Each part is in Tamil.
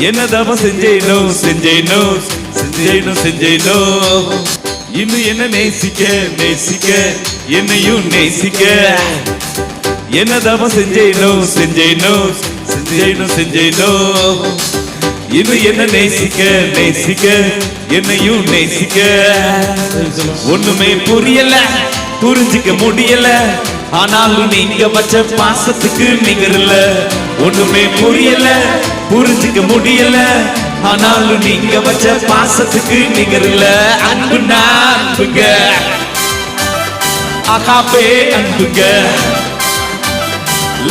என்ன தவம் செஞ்சேனோ? செஞ்சேனோ? செஞ்சேனோ செஞ்சேனோ? இன்னும் என்ன நேசிக்க நேசிக்க? என்னையும் நேசிக்க? என்ன தவம் செஞ்சேனோ? செஞ்சேனோ? செஞ்சேனோ செஞ்சேனோ? இன்னும் என்ன நேசிக்க நேசிக்க? என்னையும் நேசிக்க? ஒண்ணுமே புரியல புரிஞ்சுக்க முடியல. ஆனாலும் நீங்க வச்ச பாசத்துக்கு நிகரல ஒண்ணுமே புரியல புரிஞ்சுக்க முடியல. ஆனாலும் நீங்க வச்ச பாசத்துக்கு நிகரல அன்பு அன்புங்க அகாபே அன்புங்க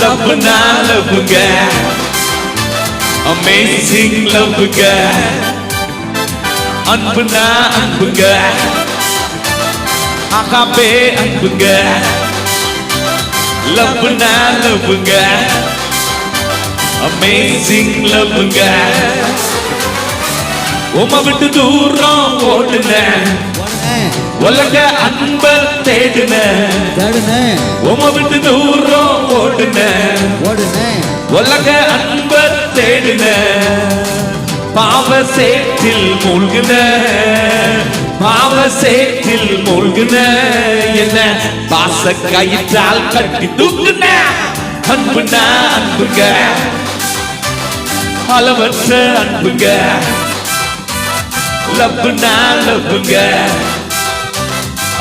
லவ்னா லவ்ங்க அமேசிங் லவ்ங்க அன்புனா அன்புங்க அகாபே அன்புங்க லவ்னா லவ்ங்க அமேசிங் லவ்ங்க உம விட்டு தூரம் ஓடுன உலக அன்ப தேடுன தேடுனே உம விட்டு தூரம் ஓடுன உலக அன்ப தேடுன பாவ சேற்றில் மூழ்கின பாவ சேற்றில் மூழ்கின என்ன பாச கயிற்றால் கட்டி தூக்குன அன்புனா அன்புங்க. அளவற்ற அன்புங்க. லவ்னா லவ்ங்க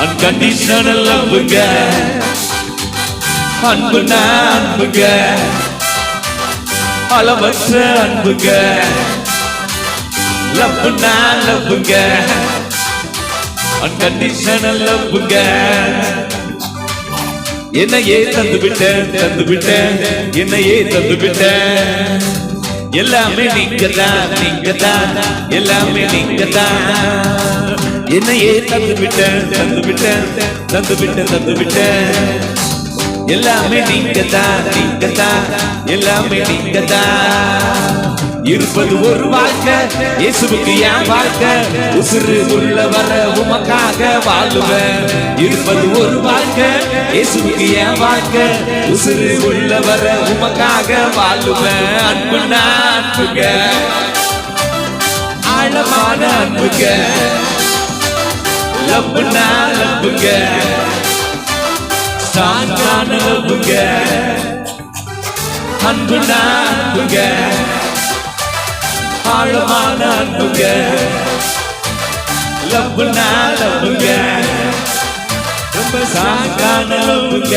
அன்கண்டிஷனல் லவ்ங்க அன்புனா அன்புங்க. அளவற்ற அன்புங்க. லவ்னா லவ்ங்க அன்கண்டிஷனல் லவ்ங்க என்னையே தந்து விட்டேன் தந்து விட்டேன் என்னையே தந்து விட்டேன் எல்லாமே நீங்கதான் நீங்கதான் எல்லாமே நீங்கதான். என்னையே தந்து விட்டேன் தந்து விட்டேன் தந்து விட்டேன் தந்து விட்டேன் எல்லாமே நீங்கதான் நீங்கதான் எல்லாமே நீங்கதான். இருப்பது ஒரு வாழ்க்கை இயேசுவுக்கு என் வாழ்க்கை. உசுறு உள்ள வர உமக்காக வாழுவேன். இருப்பது ஒரு வாழ்க்கை இயேசுவுக்கு என் வாழ்க்கை. உசுறு உள்ள வர உமக்காக வாழுவேன். அன்புனா அன்புங்க ஆழமான அன்புங்க லவ்னா லவ்வுங்க ஸ்ட்ராங்கான லவ்வுங்க அன்புனா அன்புங்க ஆழமான அன்புங்க லவ்னா லவ்வுங்க ரொம்ப சாங்கான லவ்வுங்க